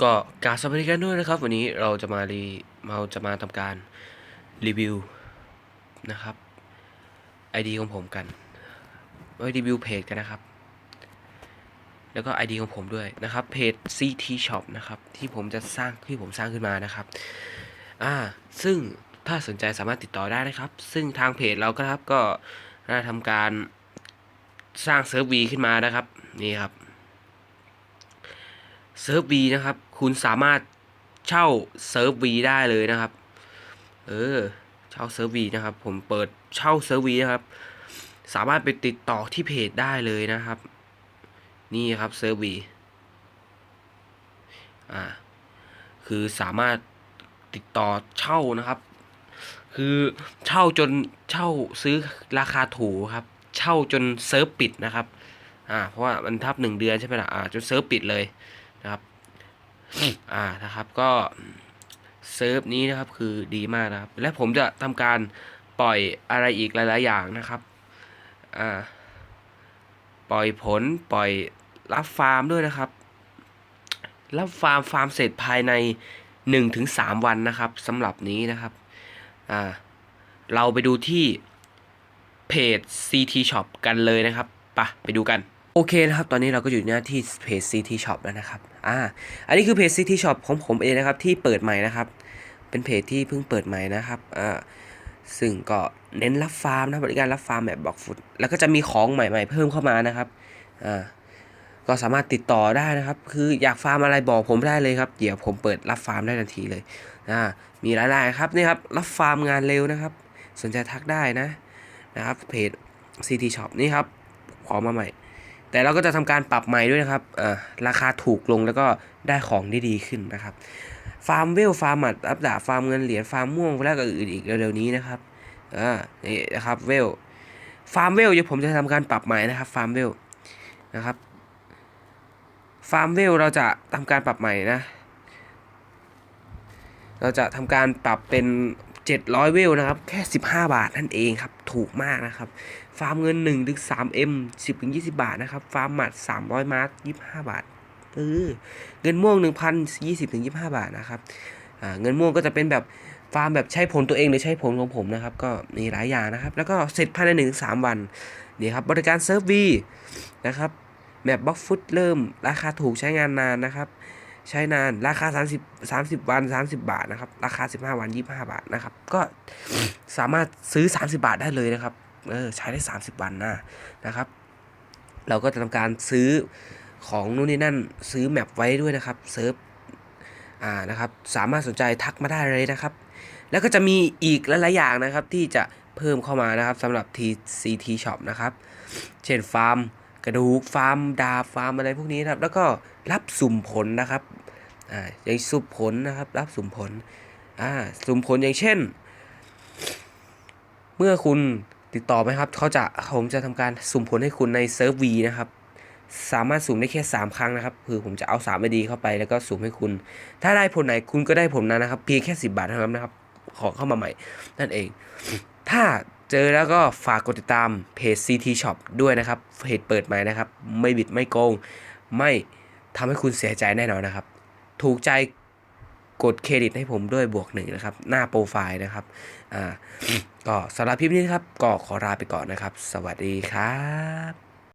ก็การสวัสดีกันด้วยนะครับ วันนี้เราจะมารีเราจะมาทำการรีวิวนะครับ ID ของผมกันไว้รีวิวเพจกันนะครับ แล้วก็ ID ของผมด้วยนะครับเพจ CT Shop นะครับ ที่ผมจะสร้างที่ผมสร้างขึ้นมานะครับ อ่า ซึ่งถ้าสนใจสามารถติดต่อได้นะครับ ซึ่งทางเพจเราก็ครับก็ได้ทำการสร้างเซิร์ฟวีขึ้นมานะครับ นี่ครับ เซิร์ฟวีนะครับ คุณสามารถเช่าเซิร์ฟวีได้เลยนะครับ เออ เช่าเซิร์ฟวีนะครับ ผมเปิดเช่าเซิร์ฟวีนะครับ สามารถไปติดต่อที่เพจได้เลยนะครับ นี่ครับเซิร์ฟวีอ่า คือสามารถติดต่อเช่านะครับ คือเช่าจนเช่าซื้อราคาถูกครับ เช่าจนเซิร์ฟปิดนะครับ อ่า เพราะว่ามันทับหนึ่งเดือนใช่ไหมล่ะ อ่า จนเซิร์ฟปิดเลย นะครับ อ่านะครับก็เซิร์ฟนี้นะครับคือดีมากนะครับ และผมจะทำการปล่อยอะไรอีกหลาย ๆ อย่างนะครับ อ่า ปล่อยผลปล่อยรับฟาร์มด้วยนะครับ รับฟาร์มฟาร์มเสร็จภายในหนึ่งถึงสามวันนะครับสำหรับนี้นะครับ อ่า เราไปดูที่เพจ CT Shop กันเลยนะครับไปะไปดูกัน โอเคนะครับ ตอนนี้เราก็อยู่หน้าที่เพจ CT Shop แล้วนะครับ อ่า อันนี้คือเพจ CT Shop ของผมเองนะครับ ที่เปิดใหม่นะครับ เป็นเพจที่เพิ่งเปิดใหม่นะครับ อ่า ซึ่งก็เน้นรับฟาร์มนะบริการรับฟาร์มแบบบล็อกฟุต แล้วก็จะมีของใหม่ๆ เพิ่มเข้ามานะครับ อ่า ก็สามารถติดต่อได้นะครับ คืออยากฟาร์มอะไรบอกผมได้เลยครับ เดี๋ยวผมเปิดรับฟาร์มได้ทันทีเลย อ่า มีหลายๆครับนี่ครับ รับฟาร์มงานเร็วนะครับ สนใจทักได้นะ นะครับ เพจ CT Shop นี่ครับ ขอมาใหม่ แต่เราก็จะทำการปรับใหม่ด้วยนะครับอ่าราคาถูกลงแล้วก็ได้ของได้ดีขึ้นนะครับ ฟาร์มเวลฟาร์มหมัดอัปดาฟาร์มเงินเหรียญฟาร์มม่วงแล้วก็อื่นอีกเร็วๆนี้นะครับอ่านี่นะครับเวลฟาร์มเวลเดี๋ยวผมจะทำการปรับใหม่นะครับฟาร์มเวลนะครับฟาร์มเวลเราจะทำการปรับใหม่นะ เราจะทำการปรับเป็น 700 เวลนะครับ แค่ 15 บาทนั่นเองครับ ถูกมากนะครับ ฟาร์มเงิน1ถึง3 M 10ถึง20 บาทนะครับ ฟาร์มหมัด 300 มาร์25 บาทเออเงินม่วง 1,000 20ถึง25 บาทนะครับอ่าเงินม่วงก็จะเป็นแบบฟาร์มแบบใช้ผลตัวเองหรือใช้ผลของผมนะครับ ก็มีหลายอย่างนะครับ แล้วก็เสร็จภายใน1ถึง3วันนี่ครับบริการเซิร์ฟวีนะครับแมปบล็อกฟุตเริ่มราคาถูกใช้งานนานนะครับ ใช้นานราคา 30 30 วัน 30 บาทนะครับ ราคา 15 วัน 25 บาทนะครับ ก็สามารถซื้อ 30 บาทได้เลยนะครับ เออใช้ได้ 30 วันนะนะครับ เราก็จะทำการซื้อของนู่นนี่นั่นซื้อแมปไว้ด้วยนะครับเซิร์ฟอ่านะครับ สามารถสนใจทักมาได้เลยนะครับ แล้วก็จะมีอีกหลายๆอย่างนะครับที่จะเพิ่มเข้ามานะครับสำหรับ TCT Shop นะครับ เช่นฟาร์ม กระดูกฟาร์มดาบฟาร์มอะไรพวกนี้นะครับ แล้วก็รับสุ่มผลนะครับอ่าอย่างสุ่มผลนะครับ รับสุ่มผลอ่าสุ่มผลอย่างเช่น เมื่อคุณติดต่อไหมครับเขาจะผมจะทำการสุ่มผลให้คุณในเซิร์ฟวีนะครับสามารถสุ่มได้แค่ 3 ครั้งนะครับ คือผมจะเอา3ไอดีเข้าไปแล้วก็สุ่มให้คุณ ถ้าได้ผลไหนคุณก็ได้ผลนั้นนะครับ เพียงแค่ 10 บาทเท่านั้นนะครับ ขอเข้ามาใหม่ นั่นเอง ถ้า เจอแล้วก็ฝากกดติดตามเพจ CT Shop ด้วยนะครับเพจเปิดใหม่นะครับ ไม่บิดไม่โกง ไม่ทำให้คุณเสียใจแน่นอนนะครับ ถูกใจกดเครดิตให้ผมด้วยบวกหนึ่งนะครับ หน้าโปรไฟล์นะครับ อ่า ก็สำหรับคลิปนี้ครับ ก็ขอลาไปก่อนนะครับ สวัสดีครับ